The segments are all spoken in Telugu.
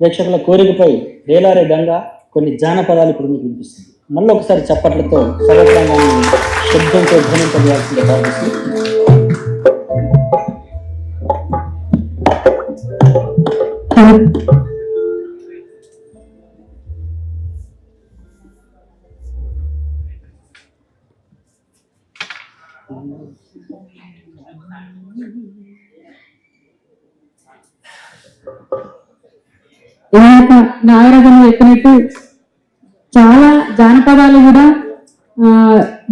ప్రేక్షకుల కోరికపై వేలారే గంగా కొన్ని జానపదాలు ఇప్పుడు మీకు వినిపిస్తుంది మళ్ళీ ఒకసారి చప్పట్లతో సగత్రాంగాన్ని శబ్దంతో Thank you. ఇందాక నాగరాజన్ చెప్పినట్టు చాలా జానపదాలు కూడా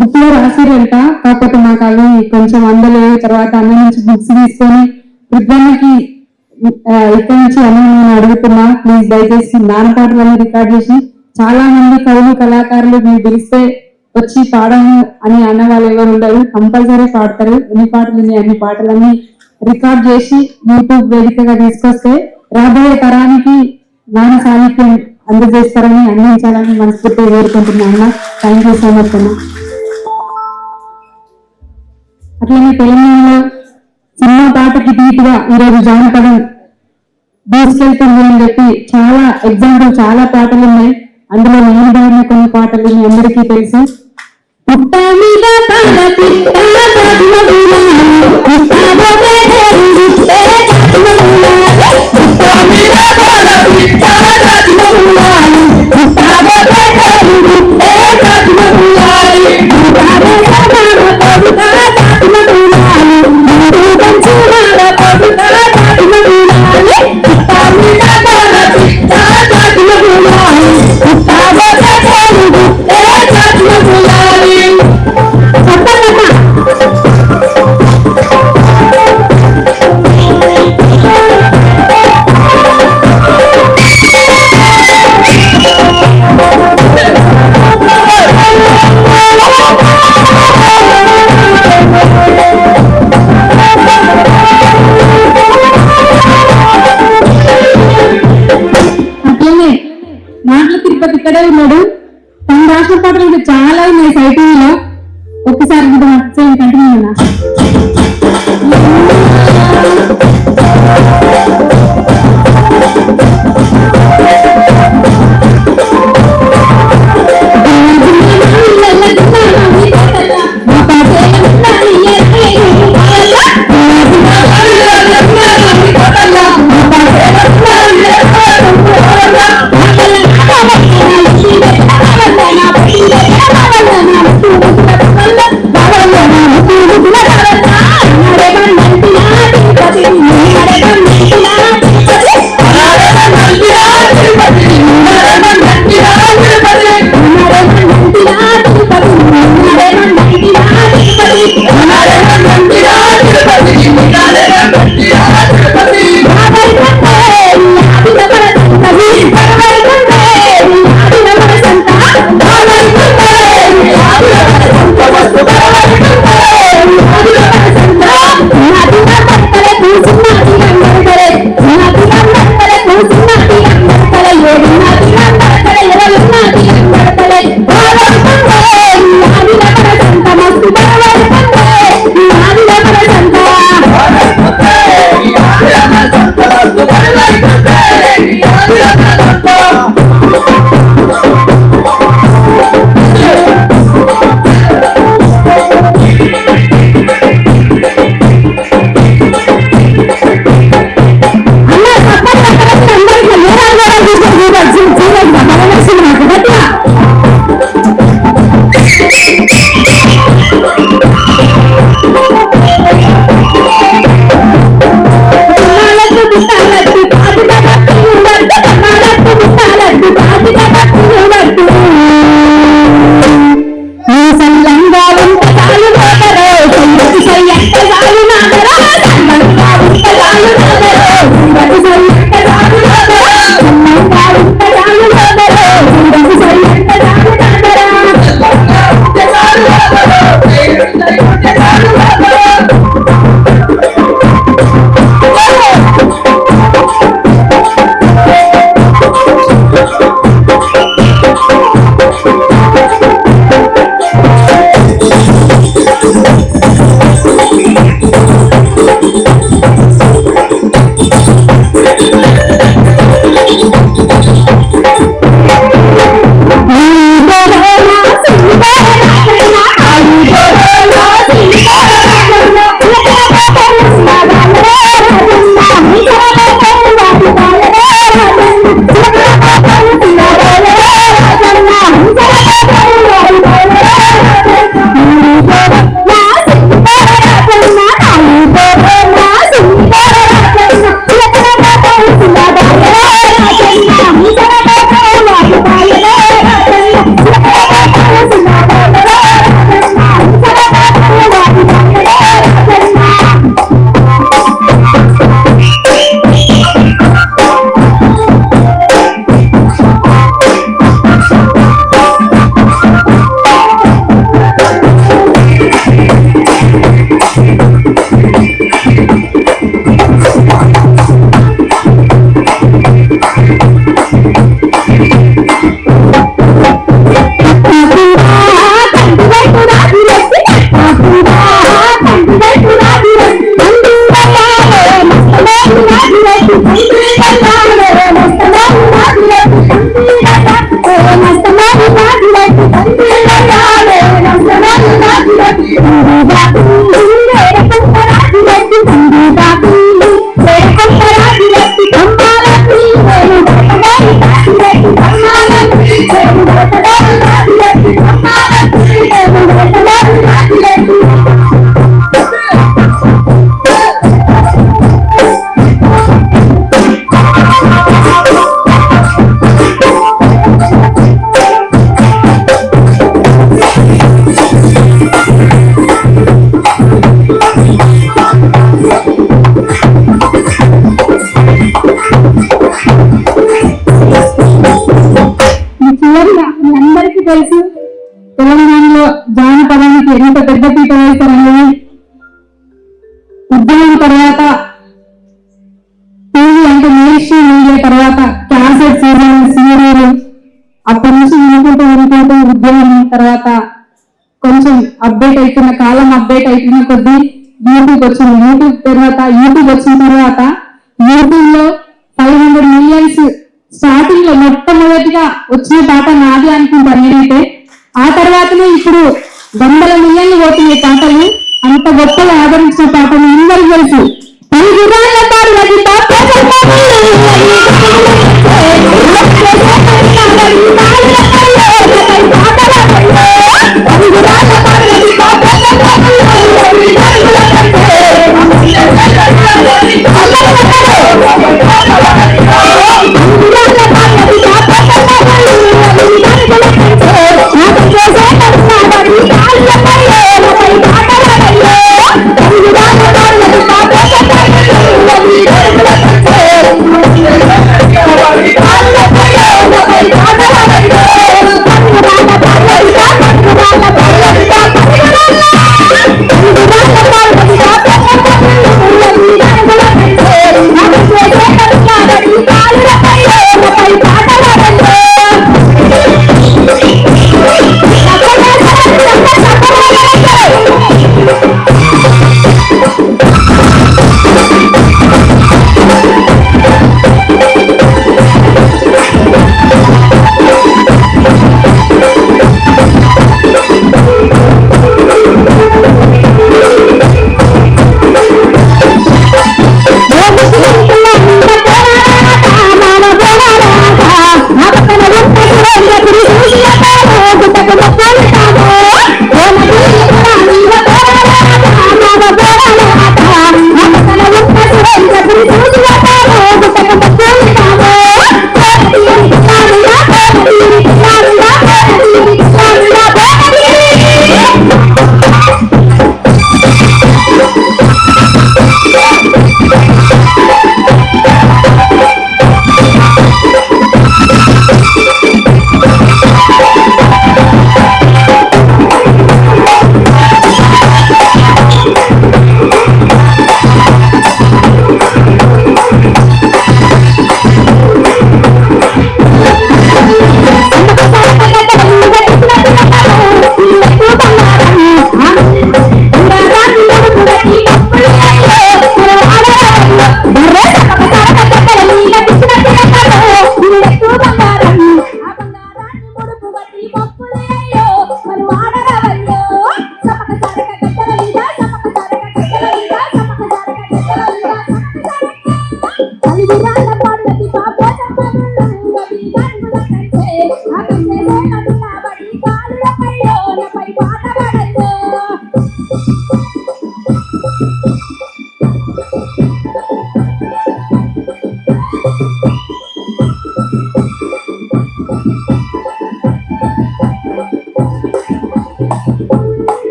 బుక్లో రాసిరంట కాకపోతే మాకు అవి కొంచెం అందలే తర్వాత అన్న నుంచి బుక్స్ తీసుకొని విద్వానికి ఇక్కడ నుంచి అన్న నేను అడుగుతున్నా. ప్లీజ్ దయచేసి నాన్నపాటలను రికార్డ్ చేసి చాలా మంది కవులు కళాకారులు మీరు పిలిస్తే వచ్చి పాడము అని అన్న వాళ్ళు ఎవరు ఉండరు. కంపల్సరీ పాడతారు. ఎన్ని పాటలు ఉన్నాయి. అన్ని పాటలన్నీ రికార్డ్ చేసి యూట్యూబ్ వేదికగా తీసుకొస్తే రాబోయే తరానికి జ్ఞాన సాహిత్యం అందజేస్తారని అందించాలని మనస్ఫూర్తిగా కోరుకుంటున్నా అన్న థ్యాంక్ యూ సో మచ్ అన్న అట్లనే తెలంగాణలో సినిమా పాటకి ధీటుగా ఈరోజు జానపదం దూసుకెళ్తుంది అని చెప్పి చాలా ఎగ్జాంపుల్ చాలా పాటలు ఉన్నాయి. అందులో నేను పాడిన కొన్ని పాటలు మీ అందరికీ తెలుసు. పుట్ట మీద இருந்தாலும் అప్పటి నుంచి వినుకుంటూ వినుకుంటూ ఉద్యోగం తర్వాత కొంచెం అప్డేట్ అవుతున్న కాలం అప్డేట్ అవుతున్న కొద్దీ యూట్యూబ్ వచ్చింది. యూట్యూబ్ తర్వాత యూట్యూబ్ వచ్చిన తర్వాత యూట్యూబ్లో ఫైవ్ హండ్రెడ్ మిలియన్స్ స్టార్టింగ్లో మొట్టమొదటిగా వచ్చిన పాట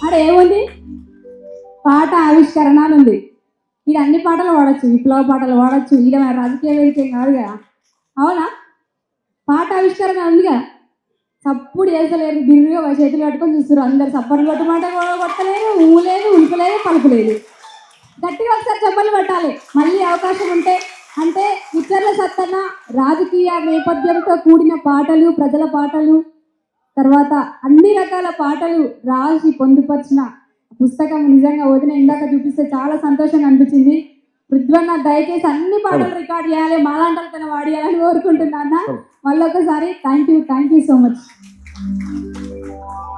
చూసినట్టు అక్కడ ఏముంది? పాట ఆవిష్కరణ అని ఉంది. ఇది అన్ని పాటలు పాడచ్చు. విప్లవ పాటలు పాడచ్చు. ఇక మన రాజకీయ వేదిక కాదు కదా? అవునా? పాట ఆవిష్కరణ ఉందిగా సప్పుడు చేసలేరు బిర్రుగా చేతులు పట్టుకొని చూస్తారు అందరు సప్పట్లు కొట్టమాట కొట్టలేదు ఊలేదు ఉల్పలేదు పలుకులేదు గట్టిగా ఒకసారి చెప్పలు పట్టాలి మళ్ళీ అవకాశం ఉంటే అంటే ఇతరుల సత్తన రాజకీయ నేపథ్యంతో కూడిన పాటలు ప్రజల పాటలు తర్వాత అన్ని రకాల పాటలు రాసి పొందుపరిచిన పుస్తకం నిజంగా వదిన ఇందాక చూపిస్తే చాలా సంతోషంగా అనిపించింది. పృథ్వన్న దయచేసి అన్ని పాటలు రికార్డ్ చేయాలి. మాలాంటి వాడియాలని కోరుకుంటున్నా మళ్ళీ ఒకసారి thank you thank you so much